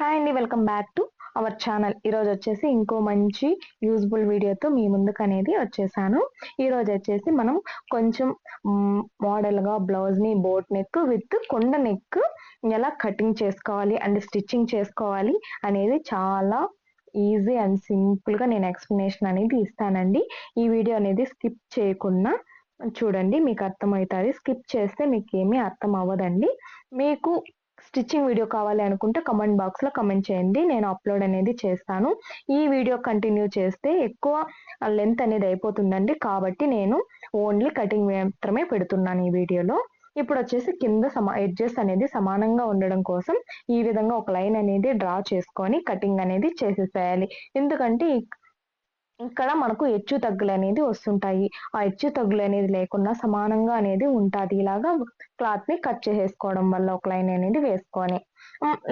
Hi అండి welcome back to our channel ఈరోజు వచ్చేసి ఇంకో మంచి యూజ్ఫుల్ వీడియోతో మీ ముందుకు అనేది వచ్చేసాను. ఈరోజు వచ్చేసి మనం కొంచెం మోడల్గా బ్లౌజ్ని బోట్ నెక్ విత్ కొండ నెక్ ఎలా కటింగ్ చేసుకోవాలి అండ్ స్టిచ్చింగ్ చేసుకోవాలి అనేది చాలా ఈజీ అండ్ సింపుల్గా నేను ఎక్స్ప్లెనేషన్ అనేది ఇస్తానండి. ఈ వీడియో అనేది స్కిప్ చేయకుండా చూడండి మీకు అర్థమవుతుంది. స్కిప్ చేస్తే మీకు ఏమీ అర్థం అవ్వదండి. మీకు స్టిచ్చింగ్ వీడియో కావాలి అనుకుంటే కమెంట్ బాక్స్లో కమెంట్ చేయండి. నేను అప్లోడ్ అనేది చేస్తాను. ఈ వీడియో కంటిన్యూ చేస్తే ఎక్కువ లెంత్ అనేది అయిపోతుందండి. కాబట్టి నేను ఓన్లీ కటింగ్ మాత్రమే పెడుతున్నాను ఈ వీడియోలో. ఇప్పుడు వచ్చేసి కింద సమా ఎడ్జెస్ అనేది సమానంగా ఉండడం కోసం ఈ విధంగా ఒక లైన్ అనేది డ్రా చేసుకొని కటింగ్ అనేది చేసేసేయాలి. ఎందుకంటే ఇక్కడ మనకు హెచ్చు తగ్గులు అనేది వస్తుంటాయి. ఆ హెచ్చు తగ్గులు అనేది లేకుండా సమానంగా అనేది ఉంటుంది. ఇలాగా క్లాత్ని కట్ చేసేసుకోవడం వల్ల ఒక లైన్ అనేది వేసుకొని.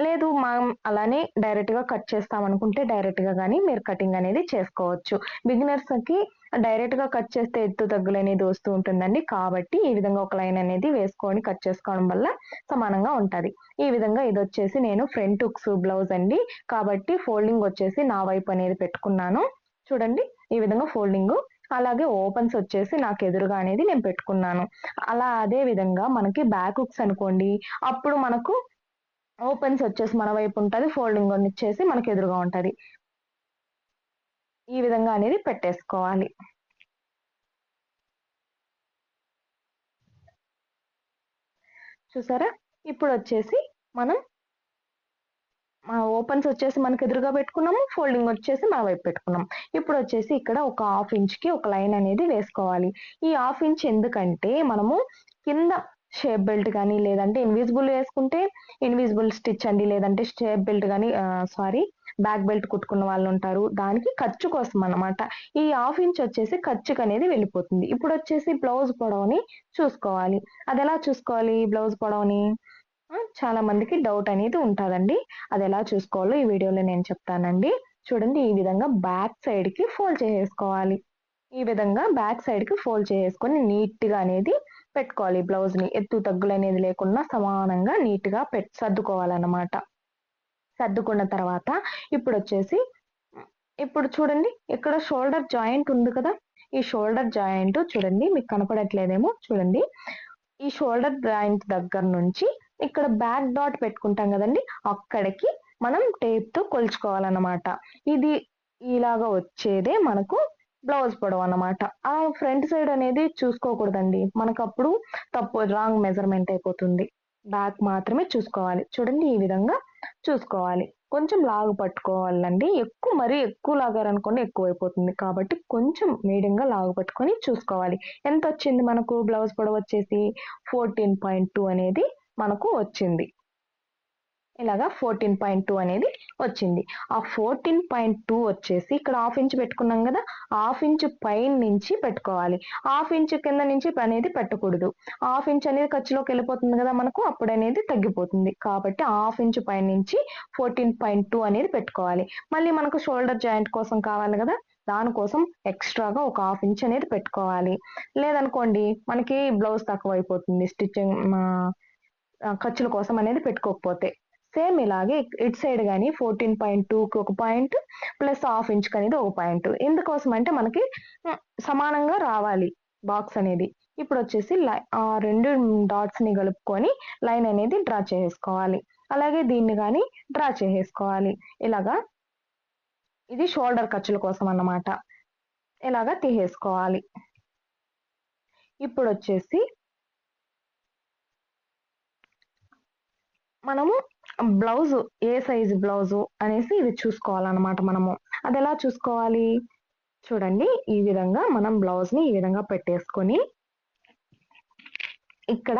లేదు మనం అలానే డైరెక్ట్గా కట్ చేస్తాం అనుకుంటే డైరెక్ట్గా కానీ మీరు కటింగ్ అనేది చేసుకోవచ్చు. బిగినర్స్కి డైరెక్ట్గా కట్ చేస్తే ఎత్తు తగ్గులు అనేది వస్తూ ఉంటుందండి. కాబట్టి ఈ విధంగా ఒక లైన్ అనేది వేసుకొని కట్ చేసుకోవడం వల్ల సమానంగా ఉంటుంది. ఈ విధంగా ఇది వచ్చేసి నేను ఫ్రంట్ హుక్స్ బ్లౌజ్ అండి. కాబట్టి ఫోల్డింగ్ వచ్చేసి నా వైపు అనేది పెట్టుకున్నాను. చూడండి ఈ విధంగా ఫోల్డింగ్. అలాగే ఓపెన్స్ వచ్చేసి నాకు ఎదురుగా అనేది నేను పెట్టుకున్నాను. అలా అదే విధంగా మనకి బ్యాక్ హుక్స్ అనుకోండి అప్పుడు మనకు ఓపెన్స్ వచ్చేసి మన వైపు ఉంటుంది ఫోల్డింగ్ వచ్చేసి మనకి ఎదురుగా ఉంటుంది. ఈ విధంగా అనేది పెట్టేసుకోవాలి. చూసారా? ఇప్పుడు వచ్చేసి మనం ఓపెన్స్ వచ్చేసి మనకి ఎదురుగా పెట్టుకున్నాము ఫోల్డింగ్ వచ్చేసి మన వైపు పెట్టుకున్నాం. ఇప్పుడు వచ్చేసి ఇక్కడ ఒక హాఫ్ ఇంచ్కి ఒక లైన్ అనేది వేసుకోవాలి. ఈ హాఫ్ ఇంచ్ ఎందుకంటే మనము కింద షేప్ బెల్ట్ కానీ లేదంటే ఇన్విజిబుల్ వేసుకుంటే ఇన్విజిబుల్ స్టిచ్ అండి లేదంటే షేప్ బెల్ట్ కానీ సారీ బ్యాక్ బెల్ట్ కుట్టుకున్న వాళ్ళు ఉంటారు. దానికి ఖర్చు కోసం అనమాట ఈ హాఫ్ ఇంచ్ వచ్చేసి ఖర్చుకు అనేది వెళ్ళిపోతుంది. ఇప్పుడు వచ్చేసి బ్లౌజ్ పొడవుని చూసుకోవాలి. అది ఎలా చూసుకోవాలి బ్లౌజ్ పొడవుని? చాలా మందికి డౌట్ అనేది ఉంటుందండి. అది ఎలా చూసుకోవాలో ఈ వీడియోలో నేను చెప్తానండి. చూడండి ఈ విధంగా బ్యాక్ సైడ్కి ఫోల్డ్ చేసేసుకోవాలి. ఈ విధంగా బ్యాక్ సైడ్కి ఫోల్డ్ చేసుకొని నీట్గా అనేది పెట్టుకోవాలి. బ్లౌజ్ని ఎత్తు తగ్గులు అనేది లేకుండా సమానంగా నీట్గా పెట్ సర్దుకోవాలన్నమాట. సర్దుకున్న తర్వాత ఇప్పుడు వచ్చేసి ఇప్పుడు చూడండి ఇక్కడ షోల్డర్ జాయింట్ ఉంది కదా. ఈ షోల్డర్ జాయింట్ చూడండి మీకు కనపడట్లేదేమో చూడండి. ఈ షోల్డర్ జాయింట్ దగ్గర నుంచి ఇక్కడ బ్యాక్ డాట్ పెట్టుకుంటాం కదండి. అక్కడికి మనం టేప్తో కొలుచుకోవాలన్నమాట. ఇది ఇలాగా వచ్చేదే మనకు బ్లౌజ్ పొడవు అనమాట ఆ ఫ్రంట్ సైడ్ అనేది చూసుకోకూడదండి. మనకు అప్పుడు తప్పు రాంగ్ మెజర్మెంట్ అయిపోతుంది. బ్యాక్ మాత్రమే చూసుకోవాలి. చూడండి ఈ విధంగా చూసుకోవాలి. కొంచెం లాగు పట్టుకోవాలండి. ఎక్కువ మరీ ఎక్కువ లాగారనుకోండి ఎక్కువ అయిపోతుంది కాబట్టి కొంచెం మీడియంగా లాగు పట్టుకొని చూసుకోవాలి. ఎంత వచ్చింది మనకు బ్లౌజ్ పొడవు వచ్చేసి? ఫోర్టీన్ పాయింట్ టూ అనేది మనకు వచ్చింది. ఇలాగా ఫోర్టీన్ పాయింట్ టూ అనేది వచ్చింది. ఆ ఫోర్టీన్ పాయింట్ టూ వచ్చేసి ఇక్కడ హాఫ్ ఇంచ్ పెట్టుకున్నాం కదా హాఫ్ ఇంచ్ పైన నుంచి పెట్టుకోవాలి. హాఫ్ ఇంచ్ కింద నుంచి అనేది పెట్టకూడదు. హాఫ్ ఇంచ్ అనేది ఖర్చులోకి వెళ్ళిపోతుంది కదా మనకు అప్పుడు అనేది తగ్గిపోతుంది. కాబట్టి హాఫ్ ఇంచ్ పైన నుంచి ఫోర్టీన్ పాయింట్ టూ అనేది పెట్టుకోవాలి. మళ్ళీ మనకు షోల్డర్ జాయింట్ కోసం కావాలి కదా దానికోసం ఎక్స్ట్రాగా ఒక హాఫ్ ఇంచ్ అనేది పెట్టుకోవాలి. లేదనుకోండి మనకి బ్లౌజ్ తక్కువ అయిపోతుంది స్టిచ్చింగ్ ఖర్చుల కోసం అనేది పెట్టుకోకపోతే. సేమ్ ఇలాగే ఇటు సైడ్ కానీ ఫోర్టీన్ పాయింట్ టూకి ఒక పాయింట్ ప్లస్ హాఫ్ ఇంచ్ అనేది ఒక పాయింట్. ఎందుకోసం అంటే మనకి సమానంగా రావాలి బాక్స్ అనేది. ఇప్పుడు వచ్చేసి ఆ రెండు డాట్స్ని కలుపుకొని లైన్ అనేది డ్రా చేసుకోవాలి. అలాగే దీన్ని కానీ డ్రా చేసేసుకోవాలి ఇలాగా ఇది షోల్డర్ ఖర్చుల కోసం అన్నమాట. ఇలాగా తీసేసుకోవాలి. ఇప్పుడు వచ్చేసి మనము బ్లౌజ్ ఏ సైజు బ్లౌజు అనేసి ఇది చూసుకోవాలన్నమాట మనము. అది ఎలా చూసుకోవాలి? చూడండి ఈ విధంగా మనం బ్లౌజ్ని ఈ విధంగా పెట్టేసుకొని ఇక్కడ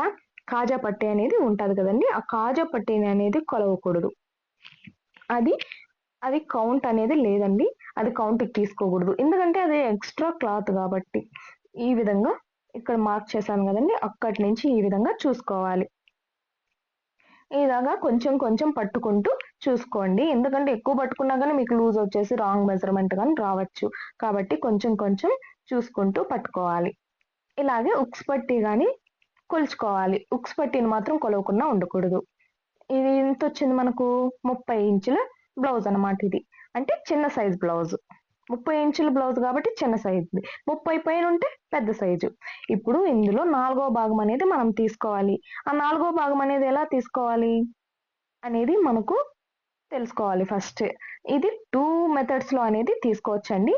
కాజా పట్టి అనేది ఉంటుంది కదండి ఆ కాజా పట్టీని అనేది కొలవకూడదు. అది అది కౌంట్ అనేది లేదండి అది కౌంట్కి తీసుకోకూడదు. ఎందుకంటే అది ఎక్స్ట్రా క్లాత్ కాబట్టి ఈ విధంగా ఇక్కడ మార్క్ చేశాను కదండి అక్కడి నుంచి ఈ విధంగా చూసుకోవాలి. ఇలాగా కొంచెం కొంచెం పట్టుకుంటూ చూసుకోండి. ఎందుకంటే ఎక్కువ పట్టుకున్నా కానీ మీకు లూజ్ వచ్చేసి రాంగ్ మెజర్మెంట్ కానీ రావచ్చు. కాబట్టి కొంచెం కొంచెం చూసుకుంటూ పట్టుకోవాలి. ఇలాగే ఉక్స్ పట్టి కానీ కొలుచుకోవాలి. ఉక్స్ పట్టిని మాత్రం కొలవకుండా ఉండకూడదు. ఇది ఎంత వచ్చింది మనకు? ముప్పై ఇంచుల బ్లౌజ్ అనమాట ఇది. అంటే చిన్న సైజ్ బ్లౌజ్. ముప్పై ఇంచుల బ్లౌజ్ కాబట్టి చిన్న సైజు ముప్పై పైన ఉంటే పెద్ద సైజు. ఇప్పుడు ఇందులో నాలుగో భాగం అనేది మనం తీసుకోవాలి. ఆ నాలుగో భాగం అనేది ఎలా తీసుకోవాలి? అనేది మనకు తెలుసుకోవాలి ఫస్ట్. ఇది టూ మెథడ్స్లో అనేది తీసుకోవచ్చండి.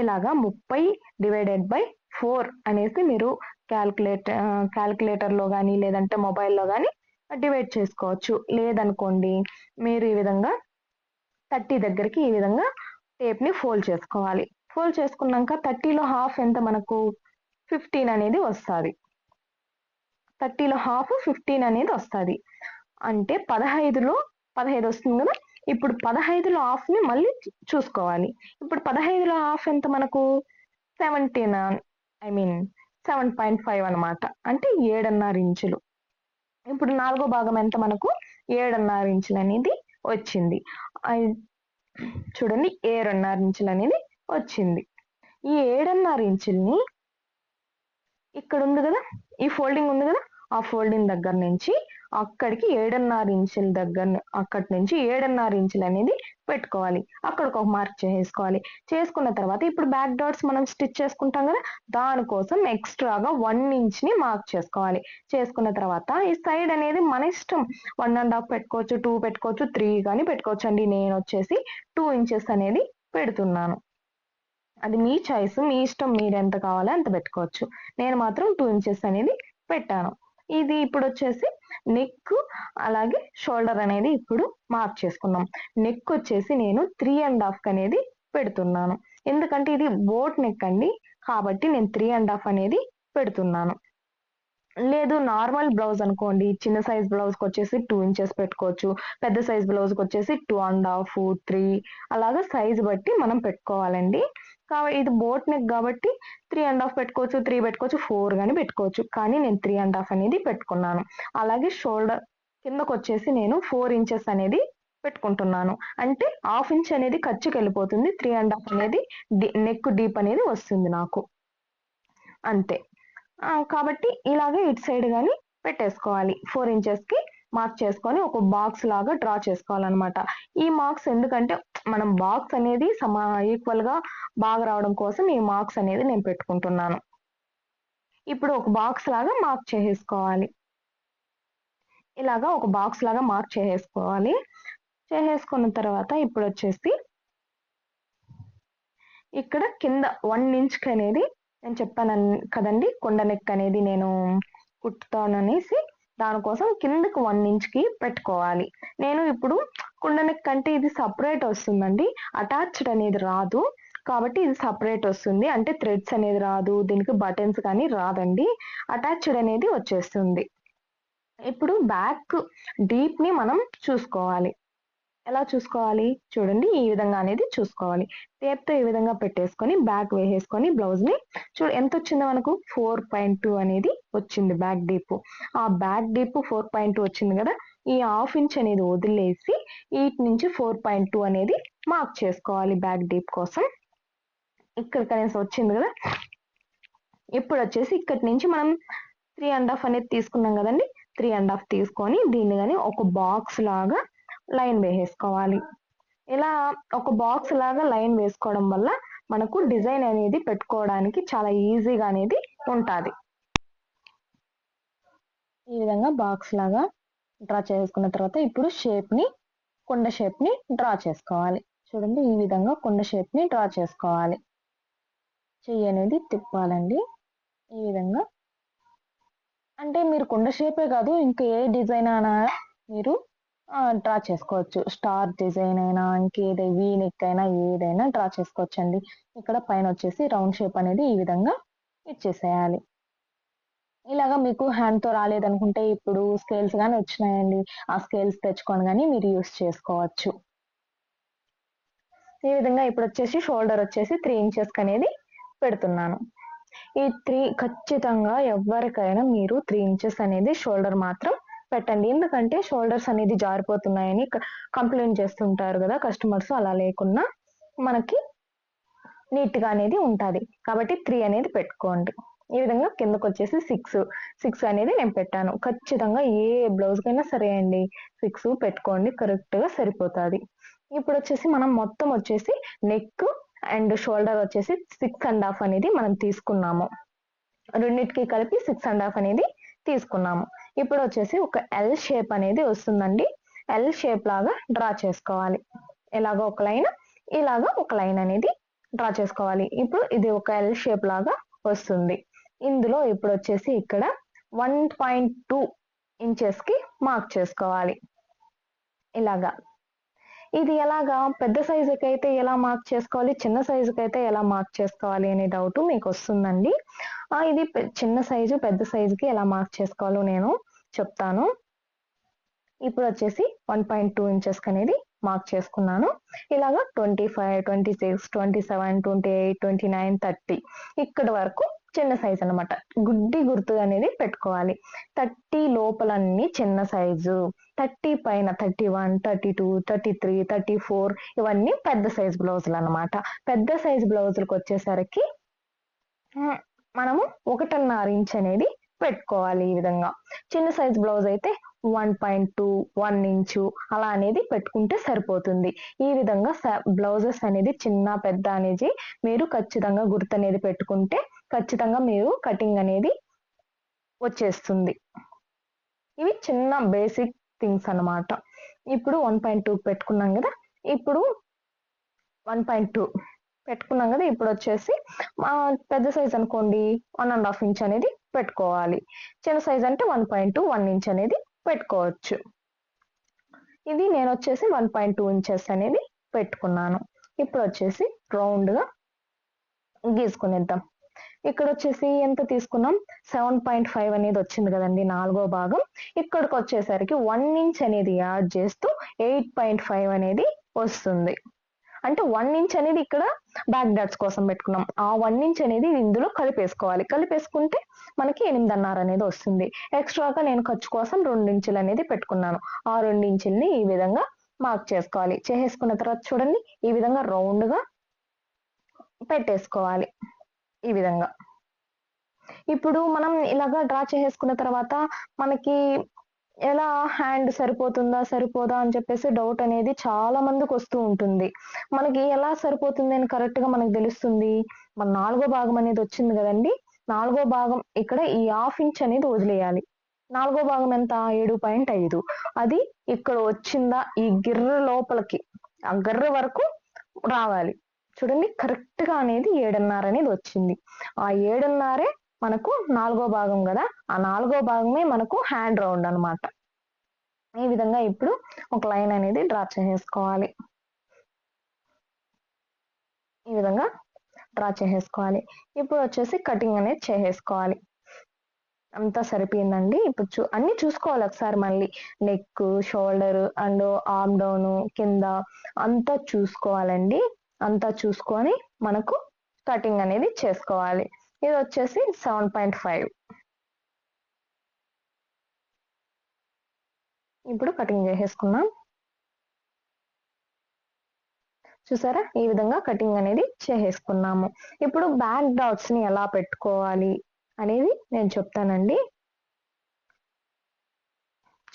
ఇలాగా ముప్పై డివైడెడ్ బై ఫోర్ అనేసి మీరు క్యాల్కులేట్ క్యాల్కులేటర్లో కానీ లేదంటే మొబైల్లో కానీ డివైడ్ చేసుకోవచ్చు. లేదనుకోండి మీరు ఈ విధంగా థర్టీ దగ్గరికి ఈ విధంగా టేప్ని ఫోల్డ్ చేసుకోవాలి. ఫోల్డ్ చేసుకున్నాక థర్టీలో హాఫ్ ఎంత మనకు? ఫిఫ్టీన్ అనేది వస్తుంది. థర్టీలో హాఫ్ ఫిఫ్టీన్ అనేది వస్తుంది. అంటే పదహైదులో పదహైదు వస్తుంది కదా? ఇప్పుడు పదహైదులో హాఫ్ని మళ్ళీ చూసుకోవాలి. ఇప్పుడు పదహైదులో హాఫ్ ఎంత మనకు? Seventeen I mean seven point five అనమాట అంటే ఏడున్నర ఇంచులు. ఇప్పుడు నాలుగో భాగం ఎంత మనకు? ఏడున్నర ఇంచులు అనేది వచ్చింది. చూడండి ఏడున్నర ఇంచులు అనేది వచ్చింది. ఈ ఏడున్నర ఇంచుల్ని ఇక్కడ ఉంది కదా ఈ ఫోల్డింగ్ ఉంది కదా ఆ ఫోల్డింగ్ దగ్గర నుంచి అక్కడికి ఏడున్నర ఇంచుల దగ్గర అక్కడి నుంచి ఏడున్నర ఇంచులు అనేది పెట్టుకోవాలి. అక్కడికి ఒక మార్క్ చేసుకోవాలి. చేసుకున్న తర్వాత ఇప్పుడు బ్యాక్ డాట్స్ మనం స్టిచ్ చేసుకుంటాం కదా దానికోసం ఎక్స్ట్రాగా వన్ ఇంచ్ని మార్క్ చేసుకోవాలి. చేసుకున్న తర్వాత ఈ సైడ్ అనేది మన ఇష్టం. వన్ అండ్ హాఫ్ పెట్టుకోవచ్చు టూ పెట్టుకోవచ్చు త్రీ కానీ పెట్టుకోవచ్చు అండి. నేను వచ్చేసి టూ ఇంచెస్ అనేది పెడుతున్నాను. అది మీ చాయిస్ మీ ఇష్టం మీరు ఎంత కావాలో అంత పెట్టుకోవచ్చు. నేను మాత్రం టూ ఇంచెస్ అనేది పెట్టాను. ఇది ఇప్పుడు వచ్చేసి నెక్ అలాగే షోల్డర్ అనేది ఇప్పుడు మార్క్ చేసుకున్నాం. నెక్ వచ్చేసి నేను త్రీ అండ్ హాఫ్ అనేది పెడుతున్నాను. ఎందుకంటే ఇది బోట్ నెక్ అండి. కాబట్టి నేను త్రీ అండ్ హాఫ్ అనేది పెడుతున్నాను. లేదు నార్మల్ బ్లౌజ్ అనుకోండి. చిన్న సైజ్ బ్లౌజ్కి వచ్చేసి టూ ఇంచెస్ పెట్టుకోవచ్చు. పెద్ద సైజ్ బ్లౌజ్కి వచ్చేసి టూ అండ్ హాఫ్ త్రీ అలాగా సైజ్ బట్టి మనం పెట్టుకోవాలండి. కాబట్టి ఇది బోట్ నెక్ కాబట్టి త్రీ అండ్ హాఫ్ పెట్టుకోవచ్చు త్రీ పెట్టుకోవచ్చు ఫోర్ కానీ పెట్టుకోవచ్చు. కానీ నేను త్రీ అండ్ హాఫ్ అనేది పెట్టుకున్నాను. అలాగే షోల్డర్ కిందకు వచ్చేసి నేను ఫోర్ ఇంచెస్ అనేది పెట్టుకుంటున్నాను. అంటే హాఫ్ ఇంచ్ అనేది ఖర్చుకి వెళ్ళిపోతుంది త్రీ అండ్ హాఫ్ అనేది నెక్ డీప్ అనేది వస్తుంది నాకు. అంతే. కాబట్టి ఇలాగే ఇటు సైడ్ కానీ పెట్టేసుకోవాలి. ఫోర్ ఇంచెస్కి మార్క్ చేసుకొని ఒక బాక్స్ లాగా డ్రా చేసుకోవాలన్నమాట. ఈ మార్క్స్ ఎందుకంటే మనం బాక్స్ అనేది సమా ఈక్వల్గా బాగా రావడం కోసం ఈ మార్క్స్ అనేది నేను పెట్టుకుంటున్నాను. ఇప్పుడు ఒక బాక్స్ లాగా మార్క్ చేసేసుకోవాలి. ఇలాగా ఒక బాక్స్ లాగా మార్క్ చేసేసుకోవాలి. చేసేసుకున్న తర్వాత ఇప్పుడు వచ్చేసి ఇక్కడ కింద వన్ ఇంచ్కి అనేది నేను చెప్పాను కదండి? కొండ నెక్ అనేది నేను కుట్టుతాను అనేసి దానికోసం కిందకి వన్ ఇంచ్కి పెట్టుకోవాలి. నేను ఇప్పుడు కుండ కంటే ఇది సపరేట్ వస్తుందండి. అటాచ్డ్ అనేది రాదు. కాబట్టి ఇది సపరేట్ వస్తుంది. అంటే థ్రెడ్స్ అనేది రాదు. దీనికి బటన్స్ కానీ రాదండి. అటాచ్డ్ అనేది వచ్చేస్తుంది. ఇప్పుడు బ్యాక్ డీప్ని మనం చూసుకోవాలి. ఎలా చూసుకోవాలి? చూడండి ఈ విధంగా అనేది చూసుకోవాలి. టేప్తో ఈ విధంగా పెట్టేసుకొని బ్యాక్ వేసేసుకొని బ్లౌజ్ని చూడు ఎంత వచ్చిందో మనకు? ఫోర్ పాయింట్ టూ అనేది వచ్చింది బ్యాక్ డీప్. ఆ back deep four point two వచ్చింది కదా? ఈ హాఫ్ ఇంచ్ అనేది వదిలేసి వీటి నుంచి ఫోర్ పాయింట్ టూ అనేది మార్క్ చేసుకోవాలి బ్యాక్ డీప్ కోసం. ఇక్కడ కనీసం వచ్చింది కదా? ఇప్పుడు వచ్చేసి ఇక్కడి నుంచి మనం త్రీ అండ్ హాఫ్ అనేది తీసుకున్నాం కదండి? త్రీ అండ్ హాఫ్ తీసుకొని దీన్ని కానీ ఒక బాక్స్ లాగా లైన్ వేసేసుకోవాలి. ఇలా ఒక బాక్స్ లాగా లైన్ వేసుకోవడం వల్ల మనకు డిజైన్ అనేది పెట్టుకోవడానికి చాలా ఈజీగా అనేది ఉంటుంది. ఈ విధంగా బాక్స్ లాగా డ్రా చేసుకున్న తర్వాత ఇప్పుడు షేప్ని కుండ కొండ డ్రా చేసుకోవాలి. చూడండి ఈ విధంగా కొండ షేప్ని డ్రా చేసుకోవాలి. చెయ్యి అనేది తిప్పాలండి. ఈ విధంగా. అంటే మీరు కొండ షేపే కాదు ఇంకా ఏ డిజైన్ అయినా మీరు డ్రా చేసుకోవచ్చు. స్టార్ డిజైన్ అయినా ఇంకేదై వీ నెక్ అయినా ఏదైనా డ్రా చేసుకోవచ్చు అండి ఇక్కడ పైన వచ్చేసి రౌండ్ షేప్ అనేది ఈ విధంగా ఇచ్చేసేయాలి. ఇలాగా మీకు హ్యాండ్తో రాలేదనుకుంటే ఇప్పుడు స్కేల్స్ కానీ వచ్చినాయండి. ఆ స్కేల్స్ తెచ్చుకొని కానీ మీరు యూస్ చేసుకోవచ్చు. ఈ విధంగా ఇప్పుడు వచ్చేసి షోల్డర్ వచ్చేసి త్రీ ఇంచెస్ అనేది పెడుతున్నాను. ఈ త్రీ ఖచ్చితంగా ఎవరికైనా మీరు త్రీ ఇంచెస్ అనేది షోల్డర్ మాత్రం పెట్టండి. ఎందుకంటే షోల్డర్స్ అనేది జారిపోతున్నాయని కంప్లైంట్ చేస్తుంటారు కదా కస్టమర్స్ అలా లేకుండా మనకి నీట్గా అనేది ఉంటుంది. కాబట్టి త్రీ అనేది పెట్టుకోండి. ఈ విధంగా కిందకు వచ్చేసి సిక్స్ సిక్స్ అనేది నేను పెట్టాను. ఖచ్చితంగా ఏ బ్లౌజ్ కైనా సరే అండి సిక్స్ పెట్టుకోండి కరెక్ట్గా సరిపోతుంది. ఇప్పుడు వచ్చేసి మనం మొత్తం వచ్చేసి నెక్ అండ్ షోల్డర్ వచ్చేసి సిక్స్ అండ్ హాఫ్ అనేది మనం తీసుకున్నాము. రెండింటికి కలిపి సిక్స్ అండ్ హాఫ్ అనేది తీసుకున్నాము. ఇప్పుడు వచ్చేసి ఒక ఎల్ షేప్ అనేది వస్తుందండి. ఎల్ షేప్ లాగా డ్రా చేసుకోవాలి. ఇలాగ ఒక లైన్ ఇలాగా ఒక లైన్ అనేది డ్రా చేసుకోవాలి. ఇప్పుడు ఇది ఒక ఎల్ షేప్ లాగా వస్తుంది. ఇందులో ఇప్పుడు వచ్చేసి ఇక్కడ వన్ పాయింట్ టూ ఇంచెస్కి మార్క్ చేసుకోవాలి. ఇలాగా. ఇది ఎలాగా? పెద్ద సైజుకి అయితే ఎలా మార్క్ చేసుకోవాలి? చిన్న సైజుకి అయితే ఎలా మార్క్ చేసుకోవాలి? అనే డౌట్ మీకు వస్తుందండి. ఇది చిన్న సైజు పెద్ద సైజుకి ఎలా మార్క్ చేసుకోవాలో నేను చెప్తాను. ఇప్పుడు వచ్చేసి వన్ పాయింట్ టూ ఇంచెస్ అనేది మార్క్ చేసుకున్నాను. ఇలాగా twenty five twenty six twenty seven twenty eight twenty nine thirty ఇక్కడ వరకు చిన్న సైజ్ అన్నమాట. గుడ్డి గుర్తు అనేది పెట్టుకోవాలి. థర్టీ లోపలన్నీ చిన్న సైజు. థర్టీ పైన thirty one thirty two thirty three thirty four ఇవన్నీ పెద్ద సైజ్ బ్లౌజులు అనమాట పెద్ద సైజ్ బ్లౌజులకు వచ్చేసరికి మనము ఒకటిన్నర ఇంచ్ అనేది పెట్టుకోవాలి ఈ విధంగా. చిన్న సైజ్ బ్లౌజ్ అయితే one point two one inch అలా అనేది పెట్టుకుంటే సరిపోతుంది. ఈ విధంగా బ్లౌజెస్ అనేది చిన్న పెద్ద అనేది మీరు ఖచ్చితంగా గుర్తు అనేది పెట్టుకుంటే ఖచ్చితంగా మీరు కటింగ్ అనేది వచ్చేస్తుంది. ఇవి చిన్న బేసిక్ థింగ్స్ అన్నమాట. ఇప్పుడు వన్ పాయింట్ టూ పెట్టుకున్నాం కదా ఇప్పుడు వన్ పాయింట్ టూ పెట్టుకున్నాం కదా ఇప్పుడు వచ్చేసి మా పెద్ద సైజ్ అనుకోండి వన్ అండ్ హాఫ్ ఇంచ్ అనేది పెట్టుకోవాలి. చిన్న సైజ్ అంటే one point two one inch అనేది పెట్టుకోవచ్చు. ఇది నేను వచ్చేసి వన్ పాయింట్ టూ ఇంచెస్ అనేది పెట్టుకున్నాను. ఇప్పుడు వచ్చేసి రౌండ్గా గీసుకునేద్దాం. ఇక్కడ వచ్చేసి ఎంత తీసుకున్నాం? సెవెన్ పాయింట్ ఫైవ్ అనేది వచ్చింది కదండి నాలుగో భాగం. ఇక్కడికి వచ్చేసరికి వన్ ఇంచ్ అనేది యాడ్ చేస్తూ ఎయిట్ పాయింట్ ఫైవ్ అనేది వస్తుంది. అంటే వన్ ఇంచ్ అనేది ఇక్కడ బ్యాక్ డాట్స్ కోసం పెట్టుకున్నాం. ఆ వన్ ఇంచ్ అనేది ఇందులో కలిపేసుకోవాలి. కలిపేసుకుంటే మనకి ఎనిమిదిన్నర అనేది వస్తుంది. ఎక్స్ట్రాగా నేను ఖర్చు కోసం రెండు ఇంచులు అనేది పెట్టుకున్నాను. ఆ రెండు ఇంచుల్ని ఈ విధంగా మార్క్ చేసుకోవాలి. చేసేసుకున్న తర్వాత చూడండి ఈ విధంగా రౌండ్గా పెట్టేసుకోవాలి. ఈ విధంగా. ఇప్పుడు మనం ఇలాగా డ్రా చేసేసుకున్న తర్వాత మనకి ఎలా హ్యాండ్ సరిపోతుందా సరిపోదా అని చెప్పేసి డౌట్ అనేది చాలా మందికి వస్తూ ఉంటుంది. మనకి ఎలా సరిపోతుంది అని కరెక్ట్గా మనకు తెలుస్తుంది? మన నాలుగో భాగం అనేది వచ్చింది కదండి. నాలుగో భాగం ఇక్కడ ఈ హాఫ్ ఇంచ్ అనేది వదిలేయాలి. నాలుగో భాగం ఎంత? ఏడు పాయింట్ ఐదు. అది ఇక్కడ వచ్చిందా ఈ గిర్ర లోపలికి. ఆ గిర్ర వరకు రావాలి. చూడండి కరెక్ట్గా అనేది ఏడున్నర అనేది వచ్చింది. ఆ ఏడున్నరే మనకు నాలుగో భాగం కదా? ఆ నాలుగో భాగమే మనకు హ్యాండ్ రౌండ్ అన్నమాట. ఈ విధంగా ఇప్పుడు ఒక లైన్ అనేది డ్రా చేసేసుకోవాలి? ఈ విధంగా డ్రా చేసేసుకోవాలి. ఇప్పుడు వచ్చేసి కటింగ్ అనేది చేసేసుకోవాలి. అంతా సరిపోయిందండి. ఇప్పుడు చూ అన్ని చూసుకోవాలి ఒకసారి మళ్ళీ. Neck shoulder and arm down కింద అంతా చూసుకోవాలండి. అంతా చూసుకొని మనకు కటింగ్ అనేది చేసుకోవాలి. ఇది వచ్చేసి సెవెన్ పాయింట్ ఫైవ్. ఇప్పుడు కటింగ్ చేసేసుకున్నాం చూసారా? ఈ విధంగా కటింగ్ అనేది చేసేసుకున్నాము. ఇప్పుడు బ్యాక్ డాట్స్ని ఎలా పెట్టుకోవాలి అనేది నేను చెప్తానండి.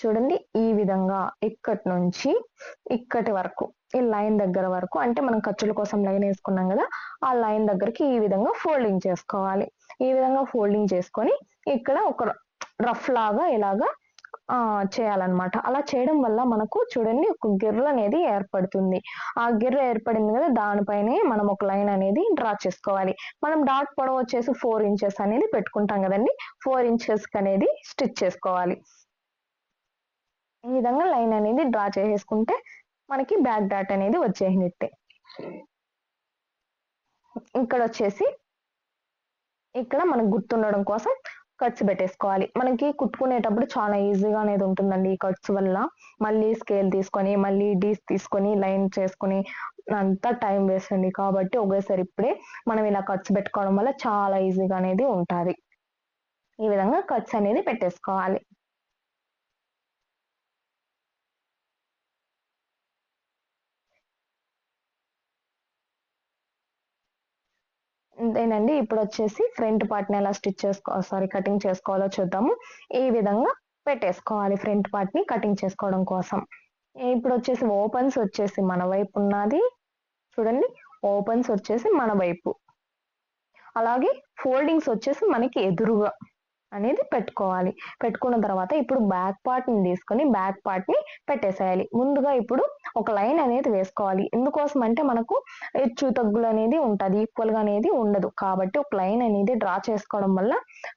చూడండి ఈ విధంగా ఇక్కడి నుంచి ఇక్కటి వరకు. ఈ లైన్ దగ్గర వరకు అంటే మనం ఖర్చుల కోసం లైన్ వేసుకున్నాం కదా ఆ లైన్ దగ్గరికి ఈ విధంగా ఫోల్డింగ్ చేసుకోవాలి. ఈ విధంగా ఫోల్డింగ్ చేసుకొని ఇక్కడ ఒక రఫ్ లాగా ఇలాగా ఆ చేయాలన్నమాట. అలా చేయడం వల్ల మనకు చూడండి ఒక గిర్ర అనేది ఏర్పడుతుంది. ఆ గిర్ర ఏర్పడింది కదా దానిపైనే మనం ఒక లైన్ అనేది డ్రా చేసుకోవాలి. మనం డాట్ పొడవు వచ్చేసి ఫోర్ ఇంచెస్ అనేది పెట్టుకుంటాం కదండి. ఫోర్ ఇంచెస్ అనేది స్టిచ్ చేసుకోవాలి. ఈ విధంగా లైన్ అనేది డ్రా చేసేసుకుంటే మనకి బ్యాక్ డాట్ అనేది వచ్చేసినట్టే ఇక్కడ వచ్చేసి ఇక్కడ మనకు గుర్తుండడం కోసం కట్స్ పెట్టేసుకోవాలి. మనకి కుట్టుకునేటప్పుడు చాలా ఈజీగా అనేది ఉంటుందండి ఈ కట్స్ వల్ల. మళ్ళీ స్కేల్ తీసుకొని మళ్ళీ డీస్ తీసుకొని లైన్ చేసుకొని అంతా టైం వేస్ట్ అండి. కాబట్టి ఒకేసారి ఇప్పుడే మనం ఇలా కట్స్ పెట్టుకోవడం వల్ల చాలా ఈజీగా అనేది ఉంటుంది. ఈ విధంగా కట్స్ అనేది పెట్టేసుకోవాలి. అంతేనండి ఇప్పుడు వచ్చేసి ఫ్రంట్ పార్ట్ని ఎలా స్టిచ్ చేసుకో సారీ కటింగ్ చేసుకోవాలో చూద్దాము. ఈ విధంగా పెట్టేసుకోవాలి ఫ్రంట్ పార్ట్ని కటింగ్ చేసుకోవడం కోసం. ఇప్పుడు వచ్చేసి ఓపెన్స్ వచ్చేసి మన వైపు ఉన్నది. చూడండి ఓపెన్స్ వచ్చేసి మన వైపు. అలాగే ఫోల్డింగ్స్ వచ్చేసి మనకి ఎదురుగా. అనేది పెట్టుకోవాలి. పెట్టుకున్న తర్వాత ఇప్పుడు బ్యాక్ పార్ట్ని తీసుకొని బ్యాక్ పార్ట్ని పెట్టేసేయాలి. ముందుగా ఇప్పుడు ఒక లైన్ అనేది వేసుకోవాలి. ఎందుకోసం అంటే మనకు హెచ్చు తగ్గులు అనేది ఉంటుంది ఈక్వల్గా అనేది ఉండదు. కాబట్టి ఒక లైన్ అనేది డ్రా చేసుకోవడం వల్ల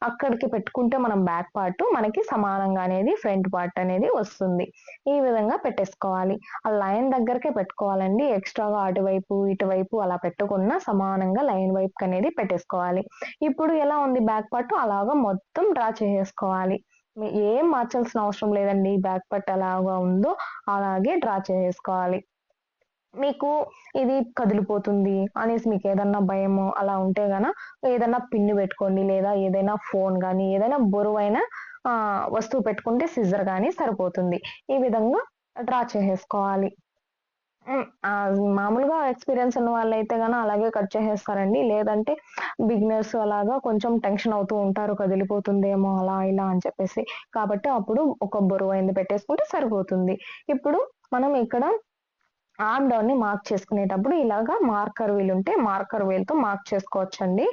అక్కడికి పెట్టుకుంటే మనం బ్యాక్ పార్ట్ మనకి సమానంగా అనేది ఫ్రంట్ పార్ట్ అనేది వస్తుంది. ఈ విధంగా పెట్టేసుకోవాలి. ఆ లైన్ దగ్గరకే పెట్టుకోవాలండి. ఎక్స్ట్రాగా అటువైపు ఇటువైపు అలా పెట్టుకున్న సమానంగా లైన్ వైపు అనేది పెట్టేసుకోవాలి. ఇప్పుడు ఎలా ఉంది బ్యాక్ పార్ట్ అలాగా మొత్తం డ్రా చేసేసుకోవాలి మీ- ఏం మార్చాల్సిన అవసరం లేదండి. బ్యాక్ పార్ట్ ఎలాగా ఉందో అలాగే డ్రా చేసేసుకోవాలి మీకు ఇది కదిలిపోతుంది అనేసి మీకు ఏదన్నా భయము అలా ఉంటే గన ఏదైనా పిన్ను పెట్టుకోండి లేదా ఏదైనా ఫోన్ కానీ ఏదైనా బరువైన వస్తువు పెట్టుకుంటే సిజర్ కానీ సరిపోతుంది. ఈ విధంగా డ్రా చేసేసుకోవాలి మామూలుగా ఎక్స్పీరియన్స్ ఉన్న వాళ్ళైతే గన అలాగే కట్ చేసేస్తారండి. లేదంటే బిగినర్స్ అలాగా కొంచెం టెన్షన్ అవుతూ ఉంటారు కదిలిపోతుందేమో అలా ఇలా అని చెప్పేసి. కాబట్టి అప్పుడు ఒక బరువైంది పెట్టేసుకుంటే సరిపోతుంది. ఇప్పుడు మనం ఇక్కడ ఆర్మ్ డౌన్ని మార్క్ చేసుకునేటప్పుడు ఇలాగా మార్కర్ వీల్ ఉంటే మార్కర్ వీల్తో మార్క్ చేసుకోవచ్చండి.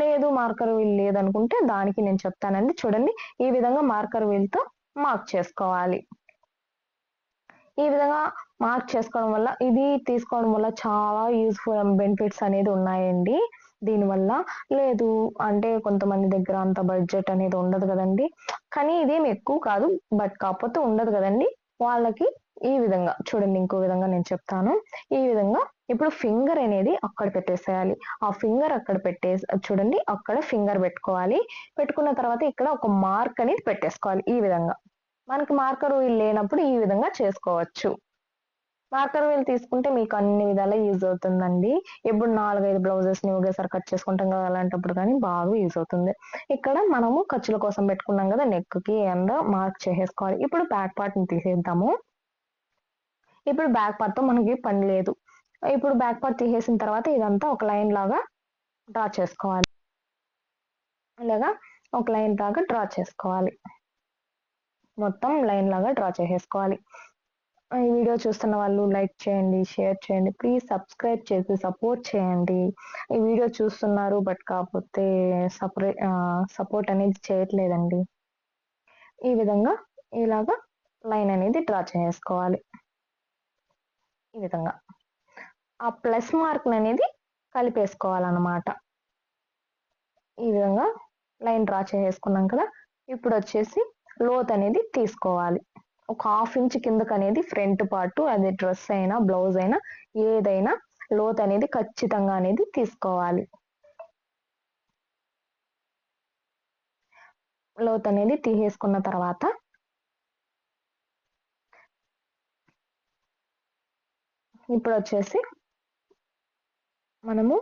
లేదు మార్కర్ వీల్ లేదనుకుంటే దానికి నేను చెప్తానండి. చూడండి ఈ విధంగా మార్కర్ వీల్తో మార్క్ చేసుకోవాలి. ఈ విధంగా మార్క్ చేసుకోవడం వల్ల ఇది తీసుకోవడం వల్ల చాలా యూస్ఫుల్ బెనిఫిట్స్ అనేది ఉన్నాయండి. దీనివల్ల లేదు అంటే కొంతమంది దగ్గర అంత బడ్జెట్ అనేది ఉండదు కదండి. కానీ ఇదేం ఎక్కువ కాదు బట్ కాకపోతే ఉండదు కదండి. వాళ్ళకి ఈ విధంగా చూడండి ఇంకో విధంగా నేను చెప్తాను. ఈ విధంగా ఇప్పుడు ఫింగర్ అనేది అక్కడ పెట్టేసేయాలి. ఆ ఫింగర్ అక్కడ పెట్టే చూడండి అక్కడ ఫింగర్ పెట్టుకోవాలి. పెట్టుకున్న తర్వాత ఇక్కడ ఒక మార్క్ అనేది పెట్టేసుకోవాలి ఈ విధంగా. మనకి మార్కర్ లేనప్పుడు ఈ విధంగా చేసుకోవచ్చు. మార్కర్ వీల్ తీసుకుంటే మీకు అన్ని విధాలా యూజ్ అవుతుందండి. ఇప్పుడు నాలుగైదు బ్లౌజెస్ని ఒకేసారి కట్ చేసుకుంటాం కదా అలాంటప్పుడు కానీ బాగా యూజ్ అవుతుంది. ఇక్కడ మనము ఖర్చుల కోసం పెట్టుకున్నాం కదా నెక్కి అండ్ మార్క్ చేసేసుకోవాలి. ఇప్పుడు బ్యాక్ పార్ట్ని తీసేద్దాము. ఇప్పుడు బ్యాక్ పార్ట్తో మనకి పని లేదు. ఇప్పుడు బ్యాక్ పార్ట్ తీసేసిన తర్వాత ఇదంతా ఒక లైన్ లాగా డ్రా చేసుకోవాలి. ఇలాగా ఒక లైన్ లాగా డ్రా చేసుకోవాలి. మొత్తం లైన్ లాగా డ్రా చేసేసుకోవాలి. ఈ వీడియో చూస్తున్న వాళ్ళు లైక్ చేయండి షేర్ చేయండి. ప్లీజ్ సబ్స్క్రైబ్ చేసి సపోర్ట్ చేయండి. ఈ వీడియో చూస్తున్నారు బట్ కాకపోతే సపరేట్ సపోర్ట్ అనేది చేయట్లేదండి. ఈ విధంగా ఇలాగా లైన్ అనేది డ్రా చేసుకోవాలి. ఈ విధంగా. ఆ ప్లస్ మార్క్ అనేది కలిపేసుకోవాలన్నమాట. ఈ విధంగా లైన్ డ్రా చేసుకున్నాం కదా ఇప్పుడు వచ్చేసి లోత్ అనేది తీసుకోవాలి. ఒక హాఫ్ ఇంచ్ కిందకు అనేది ఫ్రంట్ పార్ట్ అది డ్రెస్ అయినా బ్లౌజ్ అయినా ఏదైనా లోత్ అనేది ఖచ్చితంగా అనేది తీసుకోవాలి. లోత్ అనేది తీసేసుకున్న తర్వాత ఇప్పుడు వచ్చేసి మనము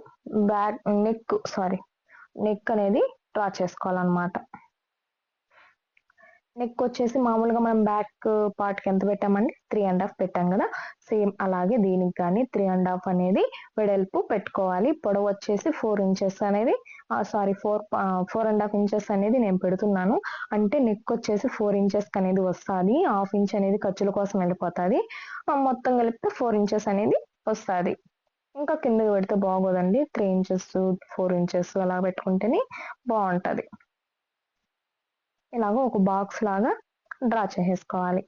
బ్యాక్ నెక్ సారీ నెక్ అనేది డ్రా చేసుకోవాలన్నమాట. నెక్ వచ్చేసి మామూలుగా మనం బ్యాక్ పార్ట్కి ఎంత పెట్టామండి? త్రీ అండ్ హాఫ్ పెట్టాం కదా? సేమ్ అలాగే దీనికి కానీ త్రీ అండ్ హాఫ్ అనేది వెడల్పు పెట్టుకోవాలి. పొడవు వచ్చేసి ఫోర్ ఇంచెస్ అనేది sorry four four and half inches అనేది నేను పెడుతున్నాను. అంటే నెక్ వచ్చేసి ఫోర్ ఇంచెస్ అనేది వస్తుంది. హాఫ్ ఇంచ్ అనేది ఖర్చుల కోసం వెళ్ళిపోతుంది. మొత్తం కలిపితే ఫోర్ ఇంచెస్ అనేది వస్తుంది. ఇంకా కిందకి పెడితే బాగోదండి. త్రీ ఇంచెస్ ఫోర్ ఇంచెస్ అలా పెట్టుకుంటేనే బాగుంటుంది. ఇలాగ ఒక బాక్స్ లాగా డ్రా చేసేసుకోవాలి.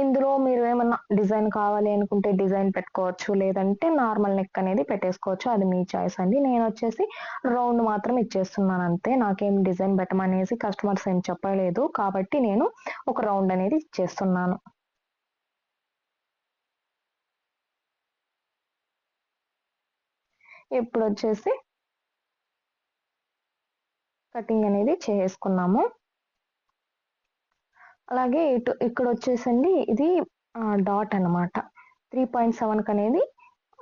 ఇందులో మీరు ఏమన్నా డిజైన్ కావాలి అనుకుంటే డిజైన్ పెట్టుకోవచ్చు లేదంటే నార్మల్ నెక్ అనేది పెట్టేసుకోవచ్చు. అది మీ చాయిస్ అండి. నేను వచ్చేసి రౌండ్ మాత్రం ఇచ్చేస్తున్నాను అంతే. నాకేం డిజైన్ పెట్టమనేసి కస్టమర్స్ ఏం చెప్పలేదు. కాబట్టి నేను ఒక రౌండ్ అనేది ఇచ్చేస్తున్నాను. ఇప్పుడు వచ్చేసి కటింగ్ అనేది చేసుకున్నాము. అలాగే ఇటు ఇక్కడ వచ్చేసండి ఇది డాట్ అన్నమాట. త్రీ పాయింట్ సెవెన్కి అనేది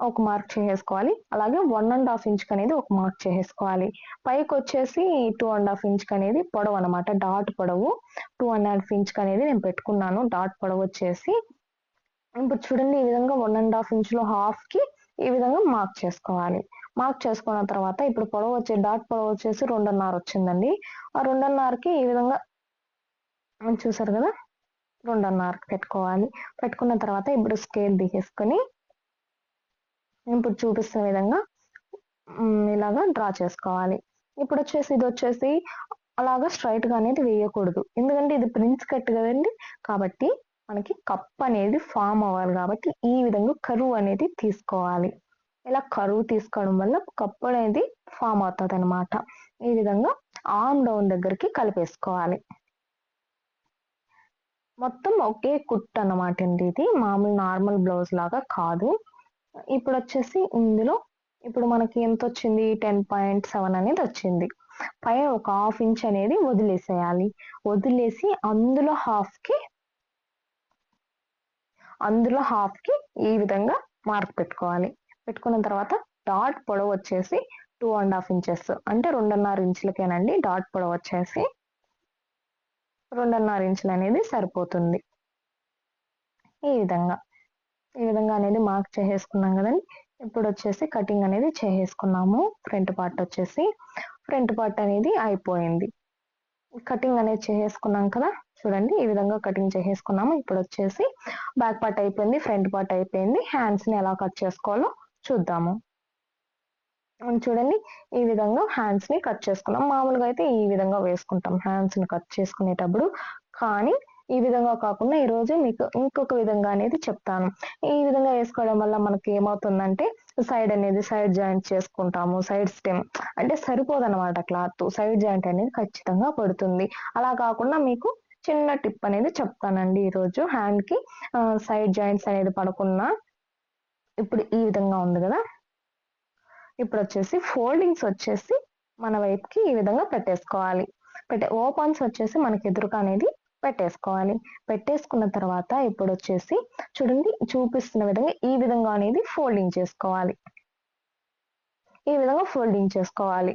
ఒక మార్క్ చేసేసుకోవాలి. అలాగే వన్ అండ్ హాఫ్ ఇంచ్కి అనేది ఒక మార్క్ చేసేసుకోవాలి. పైకి వచ్చేసి టూ అండ్ హాఫ్ ఇంచ్కి అనేది పొడవు అనమాట డాట్ పొడవు. టూ అండ్ హాఫ్ ఇంచ్కి అనేది నేను పెట్టుకున్నాను. డాట్ పొడవు వచ్చేసి ఇప్పుడు చూడండి ఈ విధంగా వన్ అండ్ హాఫ్ ఇంచ్లో హాఫ్కి ఈ విధంగా మార్క్ చేసుకోవాలి. మార్క్ చేసుకున్న తర్వాత ఇప్పుడు పొడవు వచ్చే డాట్ పొడవు వచ్చేసి రెండున్నర వచ్చిందండి. ఆ రెండున్నరకి ఈ విధంగా చూసారు కదా రెండున్నరకి పెట్టుకోవాలి. పెట్టుకున్న తర్వాత ఇప్పుడు స్కేల్ తీసేసుకొని ఇప్పుడు చూపిస్తున్న విధంగా ఇలాగా డ్రా చేసుకోవాలి. ఇప్పుడు వచ్చేసి ఇది వచ్చేసి అలాగా స్ట్రైట్గా అనేది వేయకూడదు. ఎందుకంటే ఇది ప్రిన్స్ కట్ కదండి. కాబట్టి మనకి కప్ అనేది ఫామ్ అవ్వాలి కాబట్టి ఈ విధంగా కరువు అనేది తీసుకోవాలి. ఇలా కరువు తీసుకోవడం వల్ల కప్పు అనేది ఫామ్ అవుతుంది అనమాట ఈ విధంగా ఆమ్ డౌన్ దగ్గరికి కలిపేసుకోవాలి. మొత్తం ఒకే కుట్ అనమాట అండి ఇది. మామూలు నార్మల్ బ్లౌజ్ లాగా కాదు. ఇప్పుడు వచ్చేసి ఇందులో ఇప్పుడు మనకి ఎంత వచ్చింది? టెన్ పాయింట్ సెవెన్ అనేది వచ్చింది. పై ఒక హాఫ్ ఇంచ్ అనేది వదిలేసేయాలి. వదిలేసి అందులో హాఫ్కి అందులో హాఫ్కి ఈ విధంగా మార్క్ పెట్టుకోవాలి. పెట్టుకున్న తర్వాత డాట్ పొడవు వచ్చేసి టూ అండ్ హాఫ్ ఇంచెస్. అంటే రెండున్నర ఇంచులకేనండి డాట్ పొడవు వచ్చేసి రెండున్నర ఇంచులు అనేది సరిపోతుంది. ఈ విధంగా. ఈ విధంగా అనేది మార్క్ చేసేసుకున్నాం కదండి. ఇప్పుడు వచ్చేసి కటింగ్ అనేది చేసేసుకున్నాము. ఫ్రంట్ పార్ట్ వచ్చేసి ఫ్రంట్ పార్ట్ అనేది అయిపోయింది. కటింగ్ అనేది చేసేసుకున్నాం కదా చూడండి ఈ విధంగా కటింగ్ చేసేసుకున్నాము. ఇప్పుడు వచ్చేసి బ్యాక్ పార్ట్ అయిపోయింది ఫ్రంట్ పార్ట్ అయిపోయింది. హ్యాండ్స్ని ఎలా కట్ చేసుకోవాలో చూద్దాము. చూడండి. ఈ విధంగా హ్యాండ్స్ని కట్ చేసుకున్నాం. మామూలుగా అయితే ఈ విధంగా వేసుకుంటాం హ్యాండ్స్ని కట్ చేసుకునేటప్పుడు. కానీ ఈ విధంగా కాకుండా ఈ రోజు మీకు ఇంకొక విధంగా అనేది చెప్తాను. ఈ విధంగా వేసుకోవడం వల్ల మనకి ఏమవుతుందంటే సైడ్ అనేది సైడ్ జాయింట్ చేసుకుంటాము. సైడ్ స్టెమ్ అంటే సరిపోదు అనమాట క్లాత్ సైడ్ జాయింట్ అనేది ఖచ్చితంగా పడుతుంది. అలా కాకుండా మీకు చిన్న టిప్ అనేది చెప్తానండి. ఈరోజు హ్యాండ్కి హ్యాండ్కి సైడ్ జాయింట్స్ అనేది పడకుండా ఇప్పుడు ఈ విధంగా ఉంది కదా? ఇప్పుడు వచ్చేసి ఫోల్డింగ్స్ వచ్చేసి మన వైపుకి ఈ విధంగా పెట్టేసుకోవాలి. పెట్టే ఓపెన్స్ వచ్చేసి మనకి ఎదురుగా అనేది పెట్టేసుకోవాలి. పెట్టేసుకున్న తర్వాత ఇప్పుడు వచ్చేసి చూడండి చూపిస్తున్న విధంగా ఈ విధంగా అనేది ఫోల్డింగ్ చేసుకోవాలి. ఈ విధంగా ఫోల్డింగ్ చేసుకోవాలి.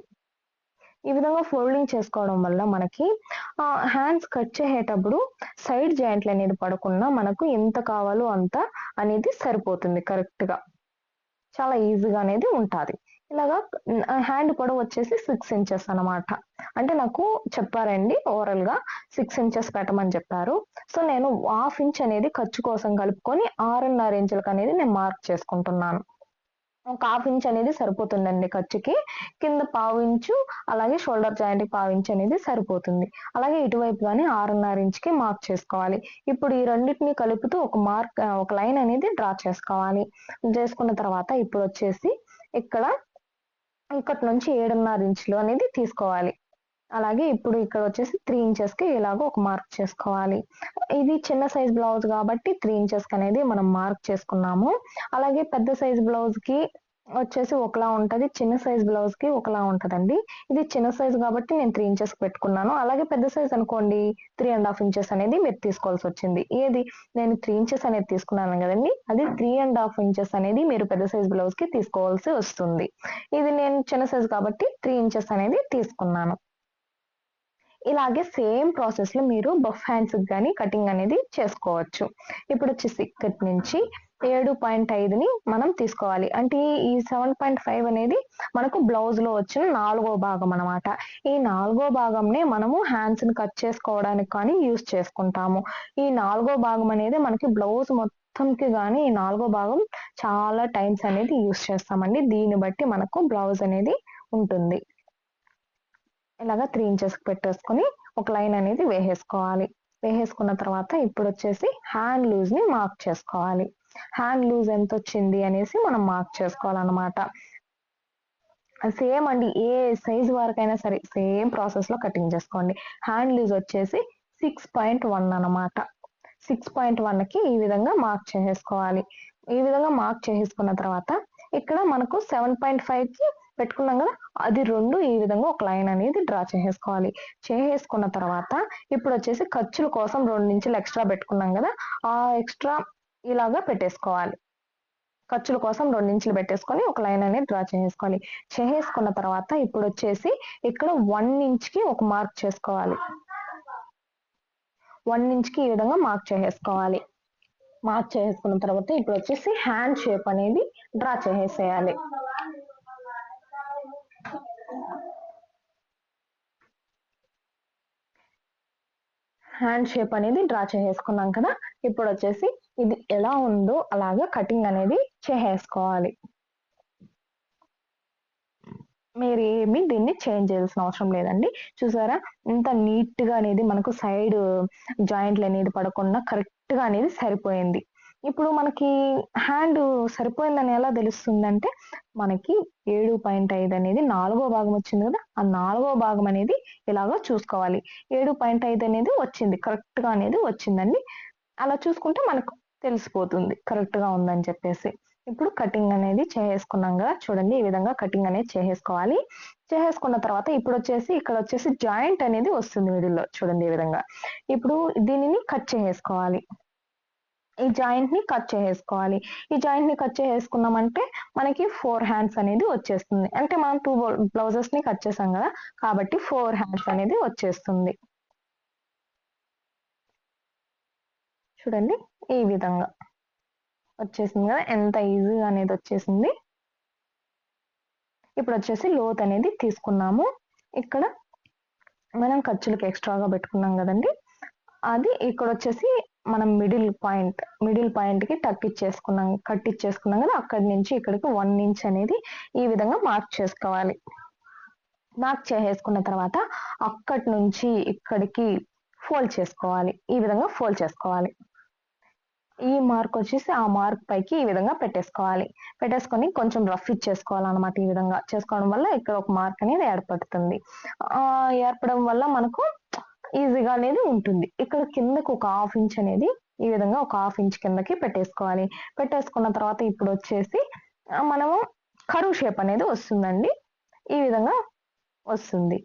ఈ విధంగా ఫోల్డింగ్ చేసుకోవడం వల్ల మనకి హ్యాండ్స్ కట్ చేసేటప్పుడు సైడ్ జాయింట్లు అనేది పడకుండా మనకు ఎంత కావాలో అంత అనేది సరిపోతుంది కరెక్ట్గా చాలా ఈజీగా అనేది ఉంటుంది. ఇలాగా హ్యాండ్ పొడవు వచ్చేసి సిక్స్ ఇంచెస్ అన్నమాట. అంటే నాకు చెప్పారండి ఓవరాల్గా సిక్స్ ఇంచెస్ పెట్టమని చెప్పారు. సో నేను హాఫ్ ఇంచ్ అనేది ఖర్చు కోసం కలుపుకొని ఆరున్నర ఇంచులకు అనేది నేను మార్క్ చేసుకుంటున్నాను. ఒక హాఫ్ ఇంచ్ అనేది సరిపోతుందండి ఖర్చుకి. కింద పావు ఇంచు అలాగే షోల్డర్ జాయింట్ పావు ఇంచు అనేది సరిపోతుంది. అలాగే ఇటువైపు కానీ ఆరున్నర ఇంచుకి మార్క్ చేసుకోవాలి. ఇప్పుడు ఈ రెండింటిని కలుపుతూ ఒక మార్క్ ఒక లైన్ అనేది డ్రా చేసుకోవాలి. చేసుకున్న తర్వాత ఇప్పుడు వచ్చేసి ఇక్కడ ఇక్కడ నుంచి ఏడున్నర ఇంచులు అనేది తీసుకోవాలి. అలాగే ఇప్పుడు ఇక్కడ వచ్చేసి త్రీ ఇంచెస్కి ఇలాగ ఒక మార్క్ చేసుకోవాలి. ఇది చిన్న సైజ్ బ్లౌజ్ కాబట్టి త్రీ ఇంచెస్కి అనేది మనం మార్క్ చేసుకున్నాము. అలాగే పెద్ద సైజ్ బ్లౌజ్కి వచ్చేసి ఒకలా ఉంటది చిన్న సైజ్ బ్లౌజ్కి ఒకలా ఉంటదండి. ఇది చిన్న సైజ్ కాబట్టి నేను త్రీ ఇంచెస్ పెట్టుకున్నాను. అలాగే పెద్ద సైజ్ అనుకోండి త్రీ అండ్ హాఫ్ ఇంచెస్ అనేది మీరు తీసుకోవాల్సి వచ్చింది. ఏది? నేను త్రీ ఇంచెస్ అనేది తీసుకున్నాను కదండి. అది త్రీ అండ్ హాఫ్ ఇంచెస్ అనేది మీరు పెద్ద సైజ్ బ్లౌజ్కి తీసుకోవాల్సి వస్తుంది. ఇది నేను చిన్న సైజ్ కాబట్టి త్రీ ఇంచెస్ అనేది తీసుకున్నాను. ఇలాగే సేమ్ ప్రాసెస్లో మీరు బఫ్ హ్యాండ్స్ కానీ కటింగ్ అనేది చేసుకోవచ్చు. ఇప్పుడు వచ్చేసి ఇక్కడి నుంచి ఏడు పాయింట్ ఐదుని మనం తీసుకోవాలి. అంటే ఈ సెవెన్ పాయింట్ ఫైవ్ అనేది మనకు బ్లౌజ్లో వచ్చిన నాలుగో భాగం అన్నమాట. ఈ నాలుగో భాగంనే మనము హ్యాండ్స్ని కట్ చేసుకోవడానికి కానీ యూస్ చేసుకుంటాము. ఈ నాలుగో భాగం అనేది మనకి బ్లౌజ్ మొత్తంకి కానీ ఈ నాలుగో భాగం చాలా టైమ్స్ అనేది యూస్ చేస్తామండి. దీన్ని బట్టి మనకు బ్లౌజ్ అనేది ఉంటుంది. ఇలాగా త్రీ ఇంచెస్ పెట్టేసుకొని ఒక లైన్ అనేది వేసేసుకోవాలి. వేసేసుకున్న తర్వాత ఇప్పుడు వచ్చేసి హ్యాండ్ లూజ్ని మార్క్ చేసుకోవాలి. హ్యాండ్ లూజ్ ఎంత వచ్చింది అనేసి మనం మార్క్ చేసుకోవాలన్నమాట. సేమ్ అండి ఏ సైజ్ వరకైనా సరే సేమ్ ప్రాసెస్లో కటింగ్ చేసుకోండి. హ్యాండ్ లూజ్ వచ్చేసి సిక్స్ పాయింట్ వన్ అనమాట సిక్స్ పాయింట్ వన్కి ఈ విధంగా మార్క్ చేసేసుకోవాలి. ఈ విధంగా మార్క్ చేసేసుకున్న తర్వాత ఇక్కడ మనకు సెవెన్ పాయింట్ ఫైవ్కి పెట్టుకున్నాం కదా అది రెండు ఈ విధంగా ఒక లైన్ అనేది డ్రా చేసేసుకోవాలి. చేసేసుకున్న తర్వాత ఇప్పుడు వచ్చేసి ఖర్చుల కోసం రెండు ఇంచులు ఎక్స్ట్రా పెట్టుకున్నాం కదా ఆ ఎక్స్ట్రా ఇలాగా పెట్టేసుకోవాలి. ఖర్చుల కోసం రెండు ఇంచులు పెట్టేసుకొని ఒక లైన్ అనేది డ్రా చేసేసుకోవాలి. చేసేసుకున్న తర్వాత ఇప్పుడు వచ్చేసి ఇక్కడ వన్ ఇంచ్కి ఒక మార్క్ చేసుకోవాలి. వన్ ఇంచ్కి ఈ విధంగా మార్క్ చేసేసుకోవాలి. మార్క్ చేసుకున్న తర్వాత ఇప్పుడు వచ్చేసి హ్యాండ్ షేప్ అనేది డ్రా చేసేయాలి హ్యాండ్ షేప్ అనేది డ్రా చేసేసుకున్నాం కదా. ఇప్పుడు వచ్చేసి ఇది ఎలా ఉందో అలాగా కటింగ్ అనేది చేసేసుకోవాలి. మీరు ఏమి దీన్ని చేంజ్ చేయాల్సిన అవసరం లేదండి. చూసారా? ఇంత నీట్గా అనేది మనకు సైడ్ జాయింట్లు అనేది పడకుండా కరెక్ట్గా అనేది సరిపోయింది. ఇప్పుడు మనకి హ్యాండ్ సరిపోయిందని ఎలా తెలుస్తుందంటే మనకి ఏడు పాయింట్ ఐదు అనేది నాలుగో భాగం వచ్చింది కదా ఆ నాలుగో భాగం అనేది ఇలాగో చూసుకోవాలి. ఏడు పాయింట్ ఐదు అనేది వచ్చింది కరెక్ట్గా అనేది వచ్చిందండి అలా చూసుకుంటే మనకు తెలిసిపోతుంది కరెక్ట్గా ఉందని చెప్పేసి. ఇప్పుడు కటింగ్ అనేది చేసేసుకున్నాం కదా చూడండి ఈ విధంగా కటింగ్ అనేది చేసేసుకోవాలి. చేసేసుకున్న తర్వాత ఇప్పుడు వచ్చేసి ఇక్కడ వచ్చేసి జాయింట్ అనేది వస్తుంది మిడిల్లో చూడండి ఈ విధంగా. ఇప్పుడు దీనిని కట్ చేసేసుకోవాలి. ఈ జాయింట్ని కట్ చేసేసుకోవాలి. ఈ జాయింట్ని కట్ చేసేసుకున్నామంటే మనకి ఫోర్ హ్యాండ్స్ అనేది వచ్చేస్తుంది. అంటే మనం టూ బ్లౌజెస్ని కట్ చేసాం కదా కాబట్టి ఫోర్ హ్యాండ్స్ అనేది వచ్చేస్తుంది. చూడండి ఈ విధంగా వచ్చేసింది కదా ఎంత ఈజీగా అనేది వచ్చేసింది. ఇప్పుడు వచ్చేసి లోత్ అనేది తీసుకున్నాము. ఇక్కడ మనం ఖర్చులకు ఎక్స్ట్రాగా పెట్టుకున్నాం కదండి. అది ఇక్కడ వచ్చేసి మనం మిడిల్ పాయింట్ మిడిల్ పాయింట్కి టక్ ఇచ్చేసుకున్నాం కట్ ఇచ్చేసుకున్నాం కదా అక్కడి నుంచి ఇక్కడికి వన్ ఇంచ్ అనేది ఈ విధంగా మార్క్ చేసుకోవాలి. మార్క్ చేసేసుకున్న తర్వాత అక్కడి నుంచి ఇక్కడికి ఫోల్డ్ చేసుకోవాలి. ఈ విధంగా ఫోల్డ్ చేసుకోవాలి. ఈ మార్క్ వచ్చేసి ఆ మార్క్ పైకి ఈ విధంగా పెట్టేసుకోవాలి. పెట్టేసుకొని కొంచెం రఫ్ ఇచ్చేసుకోవాలన్నమాట ఈ విధంగా. చేసుకోవడం వల్ల ఇక్కడ ఒక మార్క్ అనేది ఏర్పడుతుంది. ఆ ఏర్పడడం వల్ల మనకు ఈజీగా అనేది ఉంటుంది. ఇక్కడ కిందకు ఒక హాఫ్ ఇంచ్ అనేది ఈ విధంగా ఒక హాఫ్ ఇంచ్ కిందకి పెట్టేసుకోవాలి. పెట్టేసుకున్న తర్వాత ఇప్పుడు వచ్చేసి మనము కరువు షేప్ అనేది వస్తుందండి. ఈ విధంగా వస్తుంది.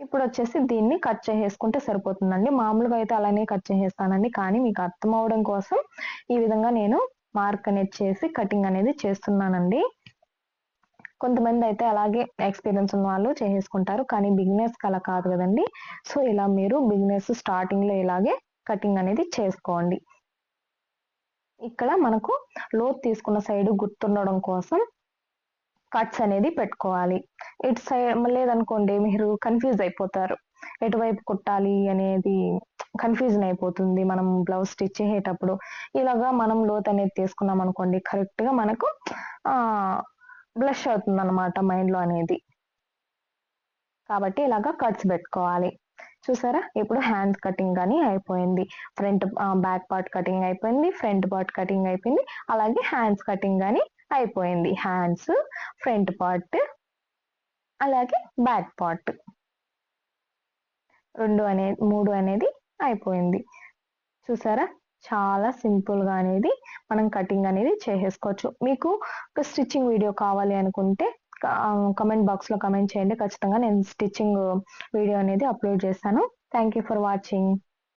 ఇప్పుడు వచ్చేసి దీన్ని కట్ చేసేసుకుంటే సరిపోతుందండి. మామూలుగా అయితే అలానే కట్ చేసేస్తానండి. కానీ మీకు అర్థం అవడం కోసం ఈ విధంగా నేను మార్క్ అనేది చేసి కటింగ్ అనేది చేస్తున్నానండి. కొంతమంది అయితే అలాగే ఎక్స్పీరియన్స్ ఉన్న వాళ్ళు చేసేసుకుంటారు. కానీ బిగినర్స్ అలా కాదు కదండి. సో ఇలా మీరు బిగినర్స్ స్టార్టింగ్లో ఇలాగే కటింగ్ అనేది చేసుకోండి. ఇక్కడ మనకు లోత్ తీసుకున్న సైడ్ గుర్తుండడం కోసం కట్స్ అనేది పెట్టుకోవాలి. ఇటు సైడ్ లేదనుకోండి మీరు కన్ఫ్యూజ్ అయిపోతారు. ఎటువైపు కుట్టాలి అనేది కన్ఫ్యూజన్ అయిపోతుంది. మనం బ్లౌజ్ స్టిచ్ చేసేటప్పుడు ఇలాగా మనం లోత్ అనేది తీసుకున్నాం అనుకోండి కరెక్ట్గా మనకు ఆ బ్లష్ అవుతుంది అనమాట మైండ్లో అనేది. కాబట్టి ఇలాగా కట్స్ పెట్టుకోవాలి. చూసారా? ఇప్పుడు హ్యాండ్ కటింగ్ కానీ అయిపోయింది. ఫ్రంట్ బ్యాక్ పార్ట్ కటింగ్ అయిపోయింది ఫ్రంట్ పార్ట్ కటింగ్ అయిపోయింది అలాగే హ్యాండ్స్ కటింగ్ కానీ అయిపోయింది. హ్యాండ్స్ ఫ్రంట్ పార్ట్ అలాగే బ్యాక్ పార్ట్ రెండు అనేది మూడు అనేది అయిపోయింది. చూసారా? చాలా సింపుల్గా అనేది మనం కటింగ్ అనేది చేసేసుకోవచ్చు. మీకు ఒక స్టిచ్చింగ్ వీడియో కావాలి అనుకుంటే కమెంట్ బాక్స్లో కమెంట్ చేయండి. ఖచ్చితంగా నేను స్టిచ్చింగ్ వీడియో అనేది అప్లోడ్ చేస్తాను. Thank you for watching